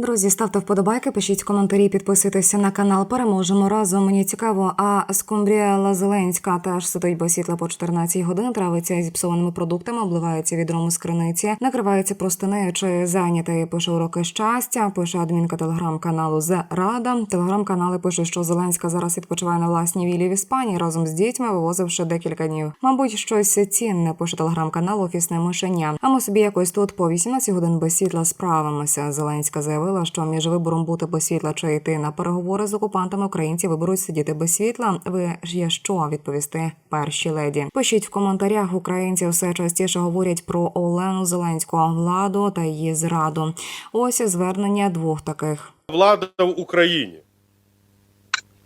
Друзі, ставте вподобайки, пишіть коментарі, підписуйтеся на канал. Переможемо разом. Мені цікаво. А Скумбріела Зеленська теж сидить без світла по 14 годин. Травиться зіпсованими продуктами, обливається відром з криниці, накривається простинею чи зайнятий. Пише уроки щастя. Пише адмінка телеграм-каналу Зрада. Телеграм-канали пишуть, що Зеленська зараз відпочиває на власній вілі в Іспанії разом з дітьми, вивозивши декілька днів. Мабуть, щось цінне. Пише телеграм-канал Офісне мишеня. А ми собі якось тут по 18 годин без світла справимося. Зеленська заявила, що між вибором бути без світла чи йти на переговори з окупантами українці виберуть сидіти без світла. Ви ж є що відповісти перші леді? Пишіть в коментарях. Українці все частіше говорять про Олену Зеленську, владу та її зраду. Ось звернення двох таких. влада в Україні.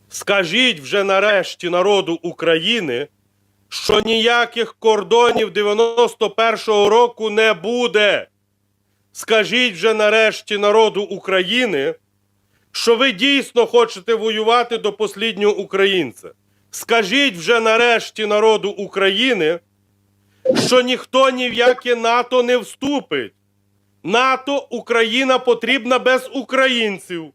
Скажіть вже нарешті народу України, що ніяких кордонів 91-го року не буде. Скажіть вже нарешті народу України, що ви дійсно хочете воювати до посліднього українця. Скажіть вже нарешті народу України, що ніхто ні в яке НАТО не вступить. НАТО Україна потрібна без українців.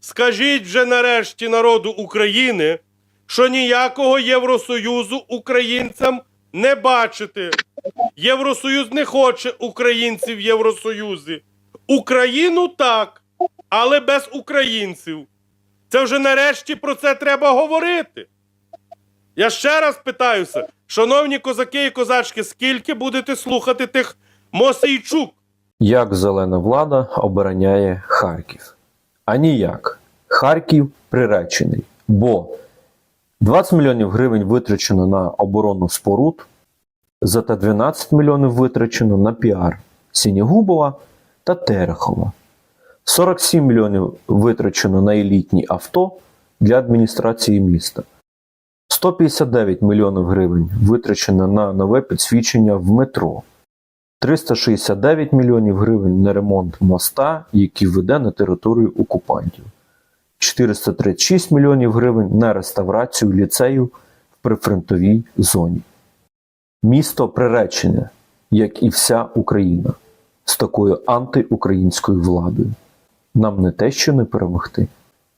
Скажіть вже нарешті народу України, що ніякого Євросоюзу українцям не бачите. Євросоюз не хоче українців в Євросоюзі. Україну так, але без українців. Це вже нарешті про це треба говорити. Я ще раз питаюся, шановні козаки і козачки, скільки будете слухати тих Мосейчук? Як зелена влада обороняє Харків? А ніяк. Харків приречений, бо 20 мільйонів гривень витрачено на оборону споруд, зате 12 мільйонів витрачено на піар Сінігубова та Терехова. 47 мільйонів витрачено на елітні авто для адміністрації міста. 159 мільйонів гривень витрачено на нове підсвічення в метро. 369 мільйонів гривень на ремонт моста, який веде на територію окупантів. 436 мільйонів гривень на реставрацію ліцею в прифронтовій зоні. Місто приречене, як і вся Україна, з такою антиукраїнською владою. Нам не те, що не перемогти,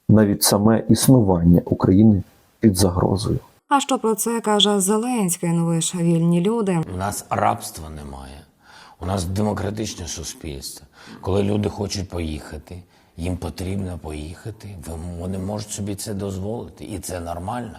навіть саме існування України під загрозою. А що про це каже Зеленський? Ну ви ж вільні люди. У нас рабства немає. У нас демократичне суспільство. Коли люди хочуть поїхати, їм потрібно поїхати. Вони можуть собі це дозволити, і це нормально.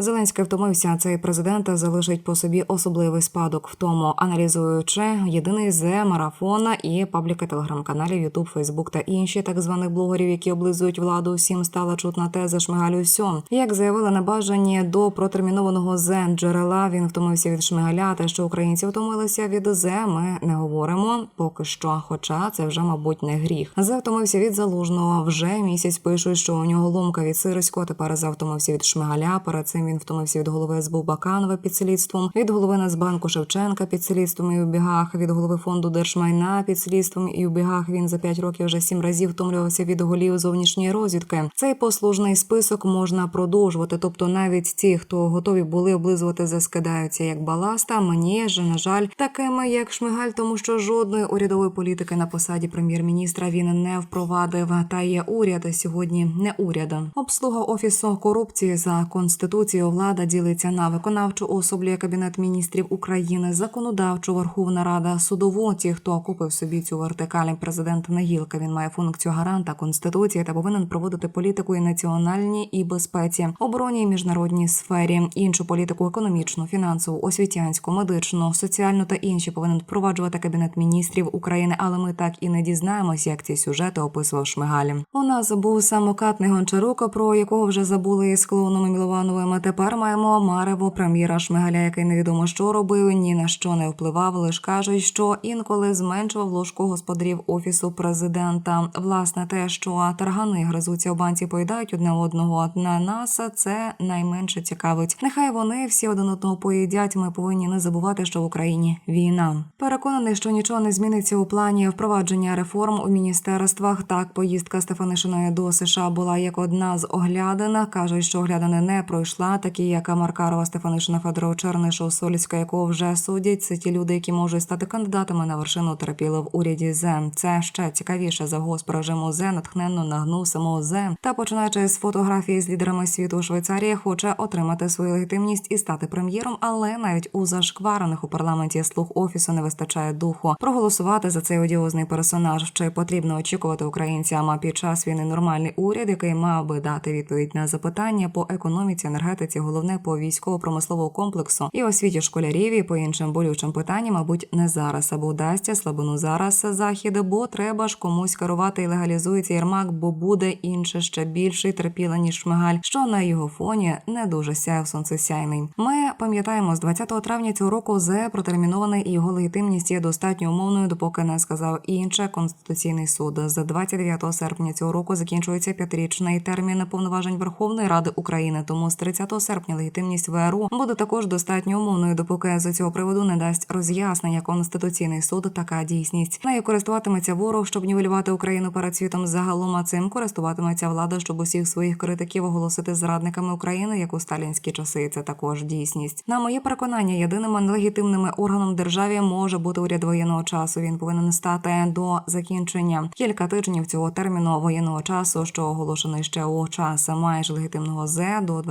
Зеленський втомився. Цей президент залишить по собі особливий спадок в тому, аналізуючи єдиний з марафона і пабліки телеграм-каналів, Ютуб, Фейсбук та інші так званих блогерів, які облизують владу. Всім стала чутна теза Шмигалю сьом. Як заявили небажані до протермінованого з джерела, він втомився від Шмигаля. Те, що українці втомилися від з, ми не говоримо поки що. Хоча це вже, мабуть, не гріх. З втомився від залужного. Вже місяць пишуть, що у нього ломка від Сироського. Тепер завтомився від Шмигаля. Перед цим він втомився від голови СБУ Баканова під слідством, від голови Нацбанку Шевченка під слідством і у бігах, від голови фонду держмайна під слідством і у бігах. Він за п'ять років вже сім разів втомлювався від голів зовнішньої розвідки. Цей послужний список можна продовжувати. Тобто, навіть ті, хто готові були облизувати, заскидаються як баласта. Мені ж на жаль, такими як Шмигаль, тому що жодної урядової політики на посаді прем'єр-міністра він не впровадив. Та є уряд сьогодні не уряд. Обслуга офісу корупції за конституцією влада ділиться на виконавчу особлює кабінет міністрів України, законодавчу Верховна Рада, судову. Ті, хто купив собі цю вертикаль, президент не гілка. Він має функцію гаранта конституції та повинен проводити політику і національній і безпеці, обороні і міжнародній сфері, іншу політику економічну, фінансову, освітянську, медичну, соціальну та інші повинен впроваджувати кабінет міністрів України. Але ми так і не дізнаємося, як ці сюжети описував Шмигаль. У нас був самокатний гончарук, про якого вже забули з клоуном Міловановим. Тепер маємо Марево прем'єра Шмигаля, який невідомо що робив, ні на що не впливав. Лиш кажуть, що інколи зменшував ложку господарів офісу президента. Власне, те, що таргани гризуться у банці, поїдають одне одного на нас. Це найменше цікавить. Нехай вони всі один одного поїдять. Ми повинні не забувати, що в Україні війна. Переконаний, що нічого не зміниться у плані впровадження реформ у міністерствах. Так, поїздка Стефанишиної до США була як одна з оглядин. кажуть, що оглядини не пройшла. Такі як Маркарова, Стефанишина, Федоров, Чернишов, Соліцька, якого вже судять. Це ті люди, які можуть стати кандидатами на вершину терпіли в уряді ЗЕН. Це ще цікавіше за госп режиму ЗЕН натхненно нагнув самого ЗЕН та починаючи з фотографії з лідерами світу Швейцарія, хоче отримати свою легітимність і стати прем'єром, але навіть у зашкварених у парламенті слуг офісу не вистачає духу проголосувати за цей одіозний персонаж. Чи потрібно очікувати українцям під час війни нормальний уряд, який мав би дати відповідь на запитання по економіці, енергетиці, головне по військово-промислового комплексу і освіті школярів і по іншим болючим питанням, мабуть, не зараз або вдасться слабину зараз захід, бо треба ж комусь керувати і легалізується Єрмак, бо буде інше ще більший терпіла, ніж шмигаль, що на його фоні не дуже сяяв сонцесяйний. Ми пам'ятаємо з 20 травня цього року зе протермінований і його легітимність є достатньо умовною, допоки не сказав інше конституційний суд. З 29 серпня цього року закінчується п'ятирічний термін повноважень Верховної Ради України. Тому з 30 серпня легітимність ВРУ буде також достатньо умовною, допоки з цього приводу не дасть роз'яснення конституційний суд. Така дійсність нею користуватиметься ворог, щоб нівелювати Україну перед світом загалом. А цим користуватиметься влада, щоб усіх своїх критиків оголосити зрадниками України, як у сталінські часи. Це також дійсність. На моє переконання, єдиним нелегітимним органом державі може бути уряд воєнного часу. Він повинен стати до закінчення кілька тижнів цього терміну воєнного часу, що оголошений ще у час майже легітимного ЗЕ до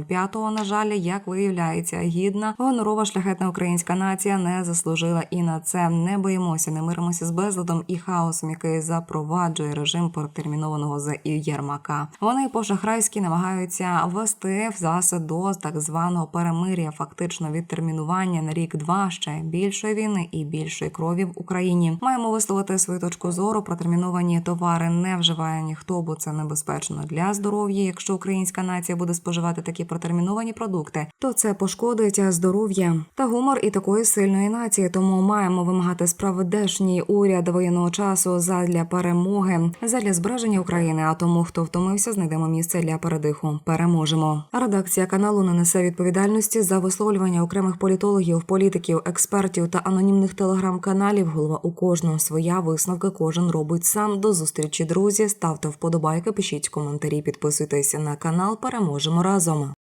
20.05. На жаль, як виявляється, гідна гонорова шляхетна українська нація не заслужила і на це не боїмося, не миримося з безладом і хаосом, який запроваджує режим протермінованого з Єрмака. Вони по-шахрайськи намагаються ввести в до так званого перемир'я, фактично відтермінування на рік-два ще більшої війни і більшої крові в Україні. Маємо висловити свою точку зору. Протерміновані товари не вживає ніхто, бо це небезпечно для здоров'я. Якщо українська нація буде споживати такі протерміновані продукти, то це пошкодить здоров'я та гумор і такої сильної нації. Тому маємо вимагати справедешній уряд воєнного часу задля перемоги, задля збереження України. А тому, хто втомився, знайдемо місце для передиху. Переможемо. Редакція каналу не несе відповідальності за висловлювання окремих політологів, політиків, експертів та анонімних телеграм-каналів. Голова у кожного своя висновки кожен робить сам. До зустрічі, друзі. Ставте вподобайки, пишіть коментарі, підписуйтесь на канал. Переможемо разом.